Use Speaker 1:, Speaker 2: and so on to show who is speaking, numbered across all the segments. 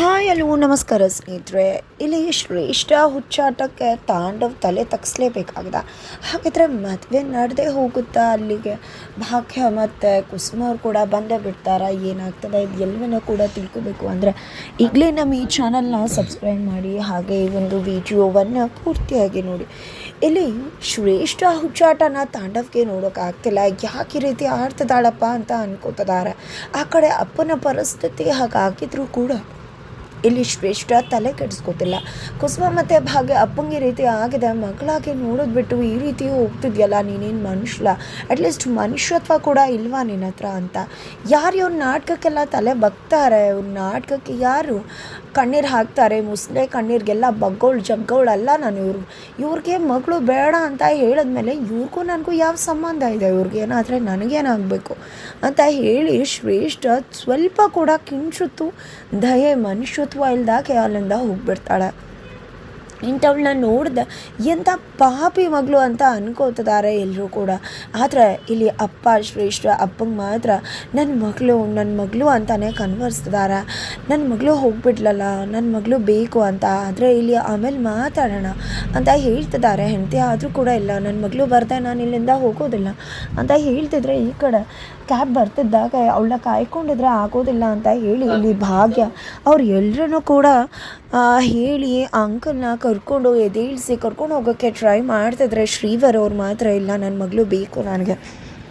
Speaker 1: Hi hello ನಮಸ್ಕಾರ ಸ್ನೇಹಿತರೆ, ಇಲ್ಲಿ ಶ್ರೇಷ್ಠ ಹುಚ್ಚಾಟಕ್ಕೆ ತಾಂಡವ್ ತಲೆ ತಗ್ಸ್ಲೇಬೇಕಾಗಿದೆ. ಹಾಗಿದ್ರೆ ಮದುವೆ ನಡೆದೇ ಹೋಗುತ್ತಾ ಅಲ್ಲಿಗೆ? ಭಾಗ್ಯ ಮತ್ತು ಕುಸುಮವ್ರು ಕೂಡ ಬಂದೇ ಬಿಡ್ತಾರೆ? ಏನಾಗ್ತದೆ? ಇದು ಎಲ್ಲವನ್ನೂ ಕೂಡ ತಿಳ್ಕೊಬೇಕು ಅಂದರೆ ಈಗಲೇ ನಮ್ಮ ಈ ಚಾನಲ್ನ ಸಬ್ಸ್ಕ್ರೈಬ್ ಮಾಡಿ, ಹಾಗೆ ಈ ಒಂದು ವಿಡಿಯೋವನ್ನು ಪೂರ್ತಿಯಾಗಿ ನೋಡಿ. ಇಲ್ಲಿ ಶ್ರೇಷ್ಠ ಹುಚ್ಚಾಟನ ತಾಂಡವ್ಗೆ ನೋಡೋಕ್ಕಾಗ್ತಿಲ್ಲ ಯಾಕೆ ಈ ರೀತಿ ಆಡ್ತದಾಳಪ್ಪ ಅಂತ ಅನ್ಕೋತಿದ್ದಾರೆ. ಆ ಕಡೆ ಅಪ್ಪನ ಪರಿಸ್ಥಿತಿ ಹಾಗಾಗಿದ್ರು ಕೂಡ ಇಲ್ಲಿ ಶ್ರೇಷ್ಠ ತಲೆ ಕೆಡಿಸ್ಕೋತಿಲ್ಲ. ಕುಸುಮ ಮತ್ತು ಭಾಗ್ಯ ಅಪ್ಪಂಗೆ ರೀತಿ ಆಗಿದೆ. ಮಗಳಾಗಿ ನೋಡೋದು ಬಿಟ್ಟು ಈ ರೀತಿ ಹೋಗ್ತಿದ್ಯಲ್ಲ, ನೀನೇನು ಮನುಷ್ಯ? ಅಟ್ಲೀಸ್ಟ್ ಮನುಷ್ಯತ್ವ ಕೂಡ ಇಲ್ವಾ ನಿನ್ನ ಹತ್ರ ಅಂತ. ಯಾರು ಇವ್ರ ನಾಟಕಕ್ಕೆಲ್ಲ ತಲೆ ಬಗ್ತಾರೆ? ಇವ್ರ ನಾಟಕಕ್ಕೆ ಯಾರು ಕಣ್ಣೀರು ಹಾಕ್ತಾರೆ? ಮುಸ್ಲೆ ಕಣ್ಣೀರಿಗೆಲ್ಲ ಬಗ್ಗೋಳು, ಜಗ್ಗೋಳಲ್ಲ ನಾನು ಇವ್ರು. ಇವ್ರಿಗೆ ಮಗಳು ಬೇಡ ಅಂತ ಹೇಳಿದ್ಮೇಲೆ ಇವ್ರಿಗೂ ನನಗೂ ಯಾವ ಸಂಬಂಧ ಇದೆ? ಇವ್ರಿಗೆ ಏನಾದರೆ ನನಗೇನಾಗಬೇಕು ಅಂತ ಹೇಳಿ ಶ್ರೇಷ್ಠ ಸ್ವಲ್ಪ ಕೂಡ ಕಿಂಚುತ್ತು ದಯೆ ಮನುಷ್ಯತ್ವ ಇಲ್ದಾಗೆ ಅಲ್ಲಿಂದ ಹೋಗ್ಬಿಡ್ತಾಳೆ ಇಂಥವಳನ್ನ ನೋಡ್ದೆ ಎಂಥ ಪಾಪಿ ಮಗಳು ಅಂತ ಅನ್ಕೋತಿದ್ದಾರೆ ಎಲ್ಲರೂ ಕೂಡ. ಆದರೆ ಇಲ್ಲಿ ಅಪ್ಪ ಶ್ರೇಷ್ಠ ಅಪ್ಪಂಗೆ ಮಾತ್ರ ನನ್ನ ಮಗಳು ನನ್ನ ಮಗಳು ಅಂತಾನೆ ಕನ್ವರ್ಸ್ತಿದ್ದಾರೆ ನನ್ನ ಮಗಳು ಹೋಗ್ಬಿಡ್ಲಲ್ಲ ನನ್ನ ಮಗಳು ಬೇಕು ಅಂತ, ಆದರೆ ಇಲ್ಲಿ ಆಮೇಲೆ ಮಾತಾಡೋಣ ಅಂತ ಹೇಳ್ತಿದ್ದಾರೆ ಹೆಂಡತಿ ಆದರೂ ಕೂಡ ಇಲ್ಲ ನನ್ನ ಮಗಳು ಬರ್ದೆ, ನಾನು ಇಲ್ಲಿಂದ ಹೋಗೋದಿಲ್ಲ ಅಂತ ಹೇಳ್ತಿದ್ರೆ ಈ ಕಡೆ ಕ್ಯಾಬ್ ಬರ್ತಿದ್ದಾಗ ಅವಳನ್ನ ಕಾಯ್ಕೊಂಡಿದ್ರೆ ಆಗೋದಿಲ್ಲ ಅಂತ ಹೇಳಿ ಇಲ್ಲಿ ಭಾಗ್ಯ. ಅವ್ರು ಎಲ್ಲರೂ ಕೂಡ ಹೇಳಿ ಅಂಕಲ್ನ ಕರ್ಕೊಂಡು ಎದೇಳಿಸಿ ಕರ್ಕೊಂಡು ಹೋಗೋಕ್ಕೆ ಟ್ರೈ ಮಾಡ್ತಿದ್ರೆ ಶ್ರೀವರ್ ಅವ್ರು ಮಾತ್ರ ಇಲ್ಲ ನನ್ನ ಮಗಳು ಬೇಕು ನನಗೆ.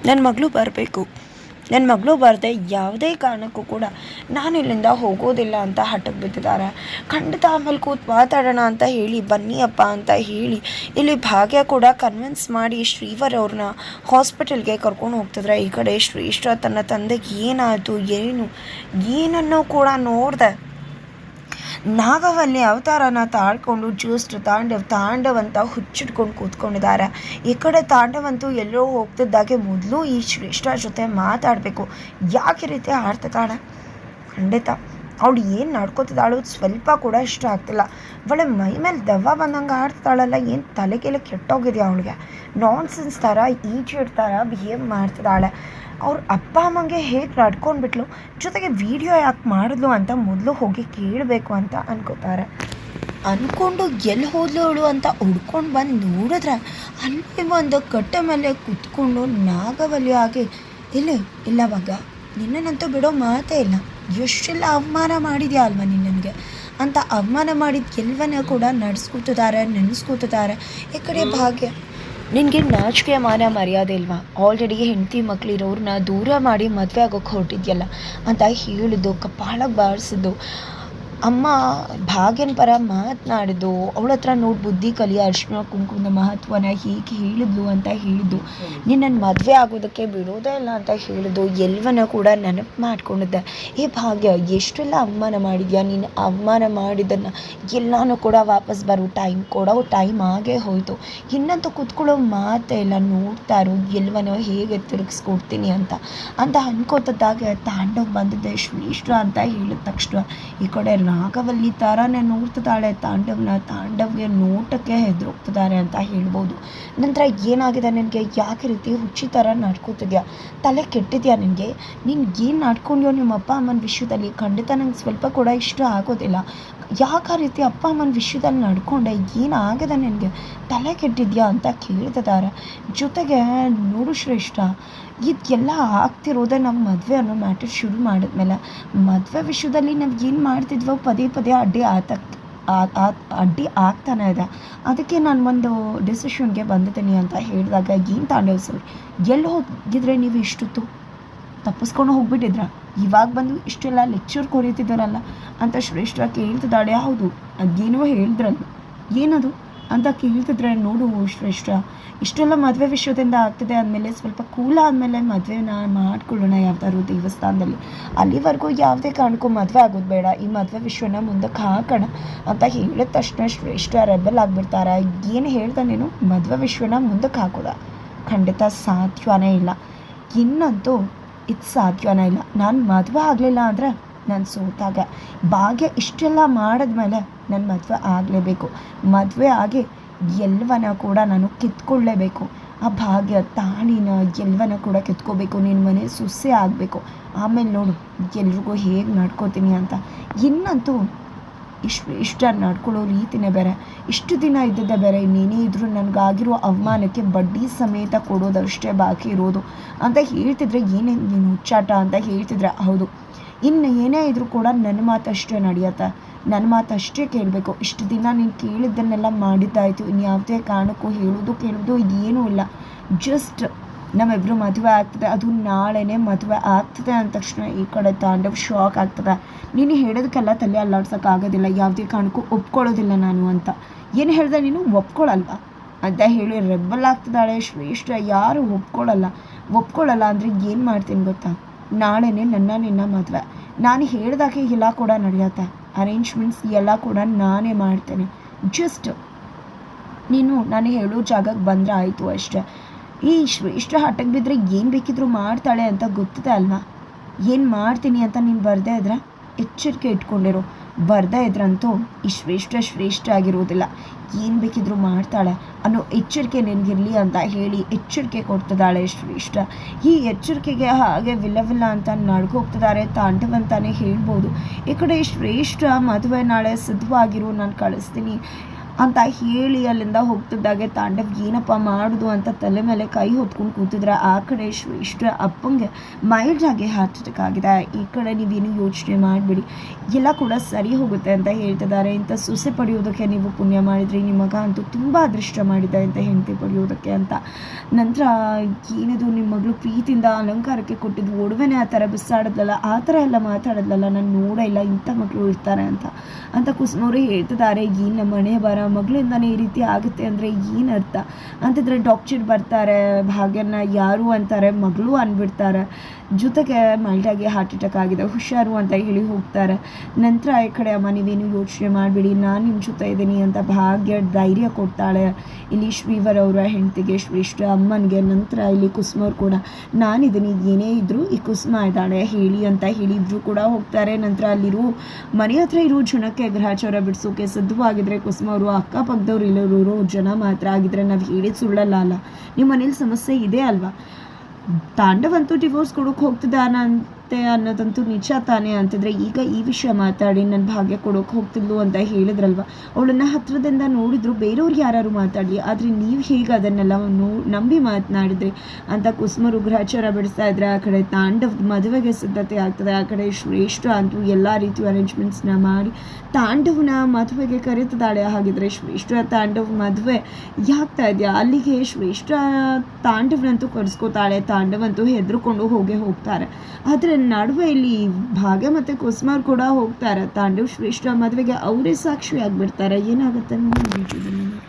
Speaker 1: ನನ್ನ ಮಗಳು ಬರಬೇಕು. ನನ್ನ ಮಗಳು ಬರದೆ ಯಾವುದೇ ಕಾರಣಕ್ಕೂ ಕೂಡ ನಾನು ಇಲ್ಲಿಂದ ಹೋಗೋದಿಲ್ಲ ಅಂತ ಹಠಕ್ಕೆ ಬಿದ್ದಿದ್ದಾರೆ ಖಂಡಿತ ಆಮೇಲೆ ಕೂತ್ ಮಾತಾಡೋಣ ಅಂತ ಹೇಳಿ ಬನ್ನಿಯಪ್ಪ ಅಂತ ಹೇಳಿ, ಇಲ್ಲಿ ಭಾಗ್ಯ ಕೂಡ ಕನ್ವಿನ್ಸ್ ಮಾಡಿ ಶ್ರೀವರ್ ಅವ್ರನ್ನ ಹಾಸ್ಪಿಟಲ್ಗೆ ಕರ್ಕೊಂಡು ಹೋಗ್ತಿದ್ರೆ, ಈ ಕಡೆ ಶ್ರೇಷ್ಠ ತನ್ನ ತಂದೆಗೆ ಏನಾಯಿತು, ಏನು, ಏನನ್ನೂ ಕೂಡ ನೋಡಿದೆ. ನಾಗವಲ್ಲಿ ಅವತಾರನ ತಾಳ್ಕೊಂಡು ಜೂಸ್ಟ್ ತಾಂಡವ್ ತಾಂಡವ್ ಅಂತ ಹುಚ್ಚಿಟ್ಕೊಂಡು ಕೂತ್ಕೊಂಡಿದ್ದಾರೆ. ಈ ಕಡೆ ತಾಂಡವಂತೂ ಎಲ್ಲೋ ಹೋಗ್ತಿದ್ದಾಗೆ ಮೊದಲು ಈ ಶ್ರೇಷ್ಠ ಜೊತೆ ಮಾತಾಡಬೇಕು. ಯಾಕೆ ರೀತಿ ಆಡ್ತಿದ್ದಾಳೆ ಖಂಡಿತ. ಅವಳು ಏನು ನಡ್ಕೋತಿದ್ದಾಳು ಸ್ವಲ್ಪ ಕೂಡ ಇಷ್ಟ ಆಗ್ತಿಲ್ಲ. ಅವಳ ಮೈ ಮೇಲೆ ದೆವ್ವ ಬಂದಂಗೆ ಆಡ್ತಿದ್ದಾಳಲ್ಲ ಏನು ತಲೆಗೆಲೆ ಕೆಟ್ಟೋಗಿದೆಯಾ ಅವಳಿಗೆ? ನಾನ್ಸೆನ್ಸ್ ಥರ ಈಜಿಡ್ ಥರ ಬಿಹೇವ್ ಮಾಡ್ತಿದ್ದಾಳೆ. ಅವ್ರ ಅಪ್ಪ ಅಮ್ಮಂಗೆ ಹೇಗೆ ನಡ್ಕೊಂಡ್ಬಿಟ್ಲು, ಜೊತೆಗೆ ವಿಡಿಯೋ ಯಾಕೆ ಮಾಡಿದ್ಲು ಅಂತ ಮೊದಲು ಹೋಗಿ ಕೇಳಬೇಕು ಅಂತ ಅನ್ಕೋತಾರೆ. ಅಂದ್ಕೊಂಡು ಎಲ್ಲಿ ಹೋದ್ಲು ಅವಳು ಅಂತ ಹುಡ್ಕೊಂಡು ಬಂದು ನೋಡಿದ್ರೆ ಅಲ್ಲಿ ಒಂದು ಕಟ್ಟೆ ಮೇಲೆ ಕುತ್ಕೊಂಡು ನಾಗವಲ್ಲಿ ಆಗಿ ಇಲ್ಲ ಇಲ್ಲ ಮಗ ನಿನ್ನನ್ನಂತೂ ಬಿಡೋ ಮಾತೇ ಇಲ್ಲ. ಎಷ್ಟೆಲ್ಲ ಅವಮಾನ ಮಾಡಿದ್ಯಾ ಅಲ್ವಾ ನಿನ್ನನಿಗೆ? ಅಂತ ಅವಮಾನ ಮಾಡಿದ ಎಲ್ಲವನ್ನ ಕೂಡ ನಡೆಸ್ಕೊತಿದ್ದಾರೆ, ನೆನೆಸ್ಕೊತಿದ್ದಾರೆ. ಈ ಕಡೆ ಭಾಗ್ಯ ನಿನಗೆ ನಾಚಿಕೆ ಮಾನ ಮರ್ಯಾದೆ ಇಲ್ವಾ? ಆಲ್ರೆಡಿ ಹೆಂಡತಿ ಮಕ್ಕಳಿರೋರನ್ನ ದೂರ ಮಾಡಿ ಮದುವೆ ಆಗೋಕ್ಕೆ ಹೊರಟಿದ್ಯಲ್ಲ? ಅಂತ ಹೇಳಿದ್ದು ಕಪಾಳಕ್ಕೆ ಬಾರಿಸಿದ್ದು. ಅಮ್ಮ ಭಾಗ್ಯನ ಪರ ಮಾತನಾಡಿದ್ದು, ಅವಳ ಹತ್ರ ನೋಡಿ ಬುದ್ಧಿ ಕಲಿ ಅರ್ಶಿನ ಕುಂಕುಮದ ಮಹತ್ವನ ಹೀಗೆ ಹೇಳಿದ್ಲು ಅಂತ ಹೇಳಿದ್ದು. ನಿನ್ನನ್ನು ಮದುವೆ ಆಗೋದಕ್ಕೆ ಬಿಡೋದೇ ಇಲ್ಲ ಅಂತ ಹೇಳಿದ್ದು. ಎಲ್ಲವನ್ನ ಕೂಡ ನೆನಪು ಮಾಡ್ಕೊಂಡಿದ್ದೆ. ಏ ಭಾಗ್ಯ, ಎಷ್ಟೆಲ್ಲ ಅವಮಾನ ಮಾಡಿದ್ಯಾ? ನೀನು ಅವಮಾನ ಮಾಡಿದ್ದನ್ನು ಎಲ್ಲಾನು ಕೂಡ ವಾಪಸ್ ಬರೋ ಟೈಮ್, ಕೊಡೋ ಟೈಮ್ ಆಗೇ ಹೋಯಿತು. ಇನ್ನಂತೂ ಕೂತ್ಕೊಳ್ಳೋ ಮಾತೇ ಇಲ್ಲ. ನೋಡ್ತಾ ಇರು ಎಲ್ಲವನ್ನೋ ಹೇಗೆ ತಿರುಗಿಸ್ಕೊಡ್ತೀನಿ ಅಂತ. ಅಂತ ಅನ್ಕೋತದಾಗ ತಾಂಡವ್ ಬಂದಿದ್ದೆ. ಶ್ರೇಷ್ಠ ಅಂತ ಹೇಳಿದ ತಕ್ಷಣ ಈ ಕಡೆ ರಾಘವಲ್ಲಿ ಥರನೇ ನೋಡ್ತಿದ್ದಾಳೆ. ತಾಂಡವ್ನ, ತಾಂಡವ್ಗೆ ನೋಟಕ್ಕೆ ಹೆದರೋಗ್ತಿದ್ದಾರೆ ಅಂತ ಹೇಳ್ಬೋದು. ನಂತರ ಏನಾಗಿದೆ ನಿನಗೆ? ಯಾಕೆ ರೀತಿ ಹುಚ್ಚಿ ಥರ ನಡ್ಕೋತಿದ್ಯಾ? ತಲೆ ಕೆಟ್ಟಿದ್ಯಾ ನಿನಗೆ? ನೀನು ಏನು ನಡ್ಕೊಂಡ್ಯೋ ನಿಮ್ಮ ಅಪ್ಪ ಅಮ್ಮನ ವಿಷಯದಲ್ಲಿ ಖಂಡಿತ ನಂಗೆ ಸ್ವಲ್ಪ ಕೂಡ ಇಷ್ಟ ಆಗೋದಿಲ್ಲ. ಯಾಕೆ ಆ ರೀತಿ ಅಪ್ಪ ಅಮ್ಮನ ವಿಷಯದಲ್ಲಿ ನಡ್ಕೊಂಡೆ? ಏನಾಗಿದೆ ನಿನಗೆ? ತಲೆ ಕೆಟ್ಟಿದ್ಯಾ ಅಂತ ಕೇಳ್ತಿದ್ದಾರೆ ಜೊತೆಗೆ ನೋಡು ಶ್ರೇಷ್ಠ ಇದೆಲ್ಲ ಆಗ್ತಿರೋದೇ ನಮ್ಮ ಮದುವೆ ಅನ್ನೋ ಮ್ಯಾಟರ್ ಶುರು ಮಾಡಿದ್ಮೇಲೆ. ಮದುವೆ ವಿಷಯದಲ್ಲಿ ನಾವು ಏನು ಮಾಡ್ತಿದ್ವೋ ಪದೇ ಪದೇ ಅಡ್ಡಿ ಆತಕ್ ಅಡ್ಡಿ ಆಗ್ತಾನೆ ಇದೆ. ಅದಕ್ಕೆ ನಾನು ಒಂದು ಡಿಸಿಷನ್ಗೆ ಬಂದಿದ್ದೀನಿ ಅಂತ ಹೇಳಿದಾಗ, ಏನು ತಾಂಡವ್ ಸರ್ ಎಲ್ಲಿ ಹೋಗಿದ್ರೆ ನೀವು ಇಷ್ಟೊತ್ತು? ತಪ್ಪಿಸ್ಕೊಂಡು ಹೋಗ್ಬಿಟ್ಟಿದ್ರ? ಇವಾಗ ಬಂದು ಇಷ್ಟೆಲ್ಲ ಲೆಕ್ಚರ್ ಕೊರೀತಿದ್ದಾರಲ್ಲ, ಅಂತ ಶ್ರೇಷ್ಠ ಕೇಳ್ತಿದ್ದಾಳೆ ಹೌದು, ಅದೇನೋ ಹೇಳಿದ್ರಲ್ಲ. ಏನದು? ಅಂತ ಕೇಳ್ತಿದ್ರೆ ನೋಡು ಶ್ರೇಷ್ಠ, ಇಷ್ಟೆಲ್ಲ ಮದುವೆ ವಿಷಯದಿಂದ ಆಗ್ತದೆ ಆದಮೇಲೆ ಸ್ವಲ್ಪ ಕೂಲ ಆದಮೇಲೆ ಮದುವೆನ ಮಾಡ್ಕೊಳ್ಳೋಣ ಯಾವ್ದಾದ್ರು ದೇವಸ್ಥಾನದಲ್ಲಿ. ಅಲ್ಲಿವರೆಗೂ ಯಾವುದೇ ಕಾರಣಕ್ಕೂ ಮದುವೆ ಆಗೋದು ಬೇಡ. ಈ ಮದುವೆ ವಿಷಯನ ಮುಂದಕ್ಕೆ ಹಾಕೋಣ ಅಂತ ಹೇಳಿದ ತಕ್ಷಣ ಶ್ರೇಷ್ಠ ರೆಬಲ್ ಆಗಿಬಿಡ್ತಾರೆ. ಏನು ಹೇಳ್ದೆ ನೀನು? ಮದುವೆ ವಿಷಯನ ಮುಂದಕ್ಕೆ ಹಾಕೋದ. ಖಂಡಿತ ಸಾಧ್ಯವೇ ಇಲ್ಲ. ಇನ್ನಂತೂ ಇದು ಸಾಧ್ಯವೇ ಇಲ್ಲ. ನಾನು ಮದುವೆ ಆಗಲಿಲ್ಲ ಅಂದರೆ ನಾನು ಸೋತಾಗ. ಭಾಗ್ಯ ಇಷ್ಟೆಲ್ಲ ಮಾಡಿದ್ಮೇಲೆ ನನ್ನ ಮದುವೆ ಆಗಲೇಬೇಕು. ಮದುವೆ ಆಗಿ ಎಲ್ವನ ಕೂಡ ನಾನು ಕಿತ್ಕೊಳ್ಳೇಬೇಕು. ಆ ಭಾಗ್ಯ ತಾಳಿನ ಎಲ್ಲವನ್ನ ಕೂಡ ಕಿತ್ಕೋಬೇಕು. ನಿನ್ನ ಮನೆ ಸುಸ್ಸೆ ಆಗಬೇಕು. ಆಮೇಲೆ ನೋಡು ಎಲ್ರಿಗೂ ಹೇಗೆ ನಡ್ಕೋತೀನಿ ಅಂತ. ಇನ್ನಂತೂ ಇಷ್ಟು ಇಷ್ಟ ನಡ್ಕೊಳ್ಳೋ ರೀತಿನೇ ಬೇರೆ. ಇಷ್ಟು ದಿನ ಇದ್ದದ್ದೆ ಬೇರೆ. ಇನ್ನೇನೇ ಇದ್ದರೂ ನನಗಾಗಿರೋ ಅವಮಾನಕ್ಕೆ ಬಡ್ಡಿ ಸಮೇತ ಕೊಡೋದಷ್ಟೇ ಬಾಕಿ ಇರೋದು. ಅಂತ ಹೇಳ್ತಿದ್ರೆ ಏನೇನು ನೀನು ಹುಚ್ಚಾಟ ಅಂತ ಹೇಳ್ತಿದ್ರೆ ಹೌದು. ಇನ್ನು ಏನೇ ಇದ್ರೂ ಕೂಡ ನನ್ನ ಮಾತಷ್ಟೇ ನಡೆಯುತ್ತೆ. ನನ್ನ ಮಾತಷ್ಟೇ ಕೇಳಬೇಕು. ಇಷ್ಟು ದಿನ ನೀನು ಕೇಳಿದ್ದನ್ನೆಲ್ಲ ಮಾಡಿದ್ದಾಯಿತು. ಇನ್ನು ಯಾವುದೇ ಕಾರಣಕ್ಕೂ ಹೇಳೋದು ಕೇಳೋದು ಏನೂ ಇಲ್ಲ. ಜಸ್ಟ್ ನಮ್ಮಿಬ್ಬರು ಮದುವೆ ಆಗ್ತದೆ. ಅದು ನಾಳೆನೇ ಮದುವೆ ಆಗ್ತದೆ ಅಂದ ತಕ್ಷಣ ಈ ಕಡೆ ತಾಂಡವ್ ಶಾಕ್ ಆಗ್ತದೆ. ನೀನು ಹೇಳೋದಕ್ಕೆಲ್ಲ ತಲೆ ಅಲ್ಲಾಡ್ಸೋಕ್ಕಾಗೋದಿಲ್ಲ ಯಾವುದೇ ಕಾರಣಕ್ಕೂ ಒಪ್ಕೊಳ್ಳೋದಿಲ್ಲ ನಾನು ಅಂತ. ಏನು ಹೇಳ್ದೆ ನೀನು? ಒಪ್ಕೊಳ್ಳಲ್ವಾ? ಅಂತ ಹೇಳಿ ರೆಬ್ಬಲ್ ಆಗ್ತದಾಳೆ ಶ್ರೇಷ್ಠ. ಯಾರು ಒಪ್ಕೊಳ್ಳಲ್ಲ. ಒಪ್ಕೊಳ್ಳಲ್ಲ ಅಂದರೆ ಏನು ಮಾಡ್ತೀನಿ ಗೊತ್ತಾ? ನಾಳೆನೇ ನನ್ನ ನಿನ್ನ ಮದುವೆ. ನಾನು ಹೇಳ್ದಾಗೆ ಎಲ್ಲ ಕೂಡ ನಡೆಯುತ್ತೆ. ಅರೇಂಜ್ಮೆಂಟ್ಸ್ ಎಲ್ಲ ಕೂಡ ನಾನೇ ಮಾಡ್ತೇನೆ. ಜಸ್ಟ್ ನೀನು, ನಾನು ಹೇಳೋ ಜಾಗಕ್ಕೆ ಬಂದರೆ ಆಯಿತು ಅಷ್ಟೇ. ಈ ಶ್ರೇಷ್ಠ ಹಠಕ್ಕೆ ಬಿದ್ದರೆ ಏನು ಬೇಕಿದ್ರೂ ಮಾಡ್ತಾಳೆ ಅಂತ ಗೊತ್ತಿದೆ ಅಲ್ವಾ? ಏನು ಮಾಡ್ತೀನಿ ಅಂತ ನೀನು ಬರದೇ ಇದ್ರೆ? ಎಚ್ಚರಿಕೆ ಇಟ್ಕೊಂಡಿರು. ಬರ್ದೇ ಇದ್ರಂತೂ ಈ ಶ್ರೇಷ್ಠ ಶ್ರೇಷ್ಠ ಆಗಿರುವುದಿಲ್ಲ. ಏನು ಬೇಕಿದ್ರೂ ಮಾಡ್ತಾಳೆ ಅನ್ನೋ ಎಚ್ಚರಿಕೆ ನಿನಗಿರಲಿ ಅಂತ ಹೇಳಿ ಎಚ್ಚರಿಕೆ ಕೊಡ್ತಿದ್ದಾಳೆ ಶ್ರೇಷ್ಠ. ಈ ಎಚ್ಚರಿಕೆಗೆ ಹಾಗೆ ವಿಲ್ಲವಿಲ್ಲ ವಿಲ್ಲ ಅಂತ ನಡ್ಕೋಗ್ತಿದ್ದಾರೆ ತಾಂಡವ್ ಅಂತಾನೆ ಹೇಳ್ಬೋದು. ಈ ಕಡೆ ಶ್ರೇಷ್ಠ ಮದುವೆ ನಾಳೆ ಸಿದ್ಧವಾಗಿರೋ, ನಾನು ಕಳಿಸ್ತೀನಿ. ಅಂತ ಹೇಳಿ ಅಲ್ಲಿಂದ ಹೋಗ್ತಿದ್ದಾಗೆ ತಾಂಡವ್, ಏನಪ್ಪ ಮಾಡುದು? ಅಂತ ತಲೆ ಮೇಲೆ ಕೈ ಹೊತ್ಕೊಂಡು ಕೂತಿದ್ರೆ. ಆ ಕಡೆ ಶ್ರೇಷ್ಠ ಅಪ್ಪಂಗೆ ಮೈಲ್ಡ್ ಆಗಿ ಈ ಕಡೆ ನೀವೇನು ಯೋಚನೆ ಮಾಡಿಬಿಡಿ. ಎಲ್ಲ ಕೂಡ ಸರಿ ಹೋಗುತ್ತೆ ಅಂತ ಹೇಳ್ತಿದ್ದಾರೆ. ಇಂಥ ಸೊಸೆ ಪಡೆಯೋದಕ್ಕೆ ನೀವು ಪುಣ್ಯ ಮಾಡಿದ್ರಿ. ನಿಮ್ಮ ಮಗ ಅಂತೂ ತುಂಬ ಅದೃಷ್ಟ ಮಾಡಿದೆ ಅಂತ ಹೆಂಡತಿ ಪಡೆಯೋದಕ್ಕೆ ಅಂತ. ನಂತರ ಏನಿದು? ನಿಮ್ಮ ಮಗಳು ಪ್ರೀತಿಯಿಂದ ಅಲಂಕಾರಕ್ಕೆ ಕೊಟ್ಟಿದ್ದು ಒಡವೆನೇ ಆ ಥರ ಬಿಸಾಡಿದ್ಲಲ್ಲ? ಆ ಥರ ಎಲ್ಲ ಮಾತಾಡಿದ್ಲಲ್ಲ? ನಾನು ನೋಡೇ ಇಲ್ಲ. ಇಂಥ ಮಕ್ಕಳು ಇರ್ತಾರೆ ಅಂತ. ಅಂತ ಕುಸುಮವ್ರು ಹೇಳ್ತಿದ್ದಾರೆ. ಏನು ನಮ್ಮ ಮನೆ ಬರ ಮಗಳಿಂದನೇ ಈ ರೀತಿ ಆಗುತ್ತೆ ಅಂದರೆ ಏನು ಅರ್ಥ ಅಂತಿದ್ರೆ ಡಾಕ್ಟರ್ ಬರ್ತಾರೆ ಭಾಗ್ಯನ ಯಾರು ಅಂತಾರೆ, ಮಗಳು ಅಂದ್ಬಿಡ್ತಾರೆ ಜೊತೆಗೆ ಮಲ್ಟಾಗಿ ಹಾರ್ಟ್ ಅಟ್ಯಾಕ್ ಆಗಿದೆ, ಹುಷಾರು ಅಂತ ಹೇಳಿ ಹೋಗ್ತಾರೆ. ನಂತರ ಈ ಕಡೆ ಅಮ್ಮ, ನೀವೇನು ಯೋಚನೆ ಮಾಡಿಬಿಡಿ, ನಾನು ನಿಮ್ಮ ಜೊತೆ ಇದ್ದೀನಿ ಅಂತ ಭಾಗ್ಯ ಧೈರ್ಯ ಕೊಡ್ತಾಳೆ. ಇಲ್ಲಿ ಶ್ರೀವರ್ ಅವರ ಹೆಂಡತಿಗೆ ಶ್ರೇಷ್ಠ ಅಮ್ಮನಿಗೆ, ನಂತರ ಇಲ್ಲಿ ಕುಸುಮವ್ರು ಕೂಡ ನಾನಿದ್ದೀನಿ ಏನೇ ಇದ್ದರೂ ಈ ಕುಸುಮ ಇದ್ದಾಳೆ, ಹೇಳಿ ಅಂತ ಹೇಳಿದ್ರು ಕೂಡ ಹೋಗ್ತಾರೆ. ನಂತರ ಅಲ್ಲಿರೋ ಮನೆ ಹತ್ರ ಇರೋ ಜನಕ್ಕೆ ಗ್ರಹಚಾರ ಬಿಡಿಸೋಕೆ ಸಿದ್ಧವಾಗಿದ್ದರೆ ಕುಸುಮ ಅಕ್ಕಪಕ್ಕದವ್ರು ಇಲ್ಲೋರು ಜನ ಮಾತ್ರ ಆಗಿದ್ರೆ ನಾವು ಹೇಳಿದ ಸುಳ್ಳಲ್ಲ ಅಲ್ಲ. ನಿಮ್ಮ ಮನೇಲಿ ಸಮಸ್ಯೆ ಇದೆ ಅಲ್ವಾ? ತಾಂಡವಂತೂ ಡಿವೋರ್ಸ್ ಕೊಡೋಕೆ ಹೋಗ್ತಿದ್ದಾನಂತೆ ಅನ್ನೋದಂತೂ ನಿಜ ತಾನೇ ಅಂತಂದರೆ ಈಗ ಈ ವಿಷಯ ಮಾತಾಡಿ ನನ್ನ ಭಾಗ್ಯ ಕೊಡೋಕೆ ಹೋಗ್ತಿದ್ಲು ಅಂತ ಹೇಳಿದ್ರಲ್ವ? ಅವಳನ್ನ ಹತ್ರದಿಂದ ನೋಡಿದ್ರು ಬೇರೆಯವ್ರು ಯಾರು ಮಾತಾಡಿ ಆದರೆ ನೀವು ಹೇಗೆ ಅದನ್ನೆಲ್ಲ ನೋ, ನಂಬಿ ಮಾತನಾಡಿದ್ರಿ? ಅಂತ ಕುಸುಮರು ಗ್ರಹಚಾರ ಬಿಡಿಸ್ತಾ ಇದ್ರೆ ಆ ಕಡೆ ತಾಂಡವ್ ಮದುವೆಗೆ ಸಿದ್ಧತೆ ಆಗ್ತದೆ, ಆ ಕಡೆ ಶ್ರೇಷ್ಠ ಅಂತೂ ಎಲ್ಲ ರೀತಿಯ ಅರೇಂಜ್ಮೆಂಟ್ಸ್ನ ಮಾಡಿ ತಾಂಡವನ ಮದುವೆಗೆ ಕರೀತಿದ್ದಾಳೆ. ಹಾಗಿದ್ರೆ ಶ್ರೇಷ್ಠ ತಾಂಡವ್ ಮದುವೆ ಯಾಗ್ತಾ ಇದೆಯಾ? ಅಲ್ಲಿಗೆ ಶ್ರೇಷ್ಠ ತಾಂಡವನಂತೂ ಕರೆಸ್ಕೋತಾಳೆ, ತಾಂಡವಂತೂ ಹೆದರ್ಕೊಂಡು ಹೋಗೇ ಹೋಗ್ತಾರೆ. ಆದರೆ ನಡುವೆ ಇಲ್ಲಿ ಭಾಗ್ಯ ಮತ್ತು ಕುಸ್ಮಾರ್ ಕೂಡ ಹೋಗ್ತಾರೆ. ತಾಂಡವ್ ಶ್ರೇಷ್ಠ ಮದುವೆಗೆ ಅವರೇ ಸಾಕ್ಷಿ ಆಗಿಬಿಡ್ತಾರೆ ಏನಾಗುತ್ತೆ ನೋಡಿ